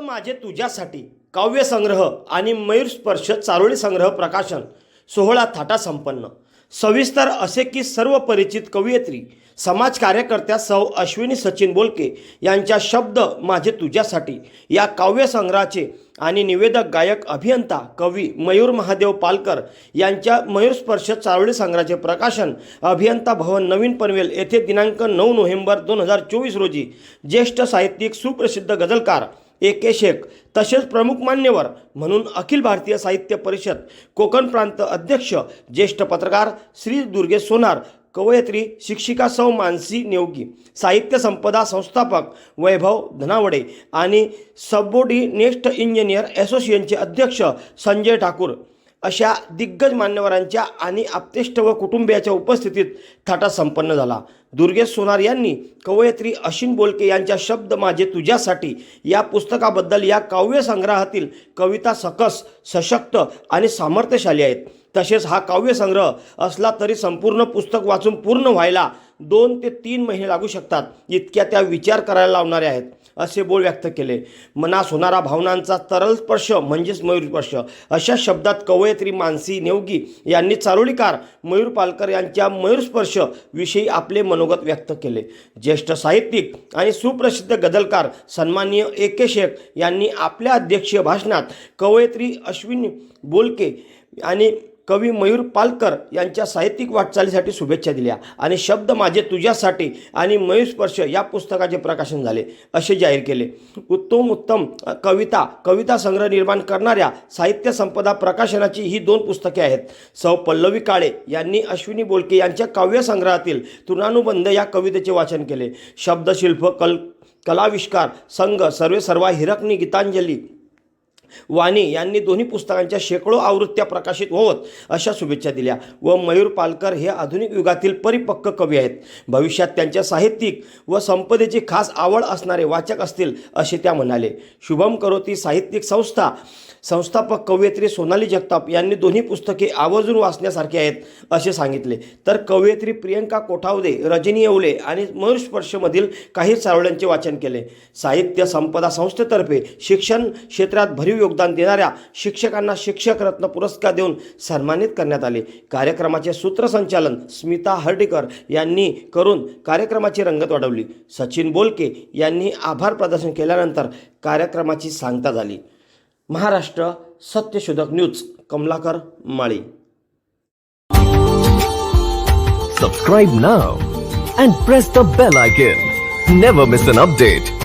माझे तुझ्यासाठी काव्यसंग्रह आणि मयूरस्पर्श चारोळी संग्रह प्रकाशन सोहळा थाटा संपन्न. सविस्तर असे की सर्व परिचित कवयित्री समाज कार्यकर्त्या सौ अश्विनी सचिन बोलके यांच्या शब्द माझे तुझ्यासाठी या काव्यसंग्रहाचे आणि निवेदक गायक अभियंता कवी मयूर महादेव पालकर यांच्या मयूरस्पर्श चारोळी संग्रहाचे प्रकाशन अभियंता भवन नवीन पनवेल येथे दिनांक नऊ नोव्हेंबर दोन हजार चोवीस रोजी ज्येष्ठ साहित्यिक सुप्रसिद्ध गजलकार ए के शेख तसेच प्रमुख मान्यवर म्हणून अखिल भारतीय साहित्य परिषद कोकण प्रांत अध्यक्ष ज्येष्ठ पत्रकार श्री दुर्गे सोनार कवयत्री शिक्षिका सौ मानसी नेवगी साहित्य संपदा संस्थापक वैभव धनावडे आणि सबोर्डिनेस्ट इंजिनियर असोसिएशनचे अध्यक्ष संजय ठाकूर. अशा दिग्गज मान्यवरांच्या आणि आप्तेष्ट व कुटुंबियाच्या उपस्थितीत थाटा संपन्न झाला. दुर्गेश सोनार यांनी कवयित्री अशिन बोलके यांच्या शब्द माझे तुझ्यासाठी या पुस्तकाबद्दल या काव्यसंग्रहातील कविता सकस सशक्त आणि सामर्थ्यशाली आहेत. तसेच हा काव्यसंग्रह असला तरी संपूर्ण पुस्तक वाचून पूर्ण व्हायला दोन ते तीन महिने लागू शकतात. इतक्या त्या विचार करायला लावणाऱ्या आहेत. असे बोल व्यक्त केले. मनास होणारा भावनांचा तरल स्पर्श म्हणजेच मयूरस्पर्श अशा शब्दात कवयित्री मानसी नेवगी यांनी चारोळीकार मयूर पालकर यांच्या मयूरस्पर्श विषयी आपले मनोगत व्यक्त केले. ज्येष्ठ साहित्यिक आणि सुप्रसिद्ध गझलकार सन्माननीय ए के शेख यांनी आपल्या अध्यक्षीय भाषणात कवयित्री अश्विनी बोलके आणि कवी मयूर पालकर यांच्या साहित्यिक वाटचालीसाठी शुभेच्छा दिल्या. आणि शब्द माझे तुझ्यासाठी आणि मयूस्पर्श या पुस्तकाचे प्रकाशन झाले असे जाहीर केले. उत्तम उत्तम कविता कविता संग्रह निर्माण करणाऱ्या साहित्य संपदा प्रकाशनाची ही दोन पुस्तके आहेत. सौ पल्लवी काळे यांनी अश्विनी बोलके यांच्या काव्यसंग्रहातील तृणानुबंध या कवितेचे वाचन केले. शब्दशिल्प कल कलाविष्कार संघ सर्वे सर्वा हिरकणी गीतांजली वाणी यांनी दोन्ही पुस्तकांच्या शेकडो आवृत्त्या प्रकाशित होत अशा शुभेच्छा दिल्या. व मयूर पालकर हे आधुनिक युगातील परिपक्व कवी आहेत. भविष्यात त्यांच्या साहित्यिक व संपदेची खास आवड असणारे वाचक असतील असे त्या म्हणाले. शुभम करोती साहित्यिक संस्था संस्थापक कवयित्री सोनाली जगताप यांनी दोन्ही पुस्तके आवर्जून वाचण्यासारखी आहेत असे सांगितले. तर कवयित्री प्रियंका कोठावदे रजनी येवले आणि मयूरस्पर्शमधील काही चारोळ्यांचे वाचन केले. साहित्य संपदा संस्थेतर्फे शिक्षण क्षेत्रात भरीव योगदान देणाऱ्या शिक्षकांना शिक्षक रत्न पुरस्कार देऊन सन्मानित करण्यात आले. कार्यक्रमाचे सूत्रसंचालन स्मिता हर्डीकर यांनी करून कार्यक्रमाची रंगत वाढवली. सचिन बोलके यांनी आभार प्रदर्शन केल्यानंतर कार्यक्रमाची सांगता झाली. Maharashtra Satyashodhak news Kamalakar Mali. Subscribe now and press the bell icon never miss an update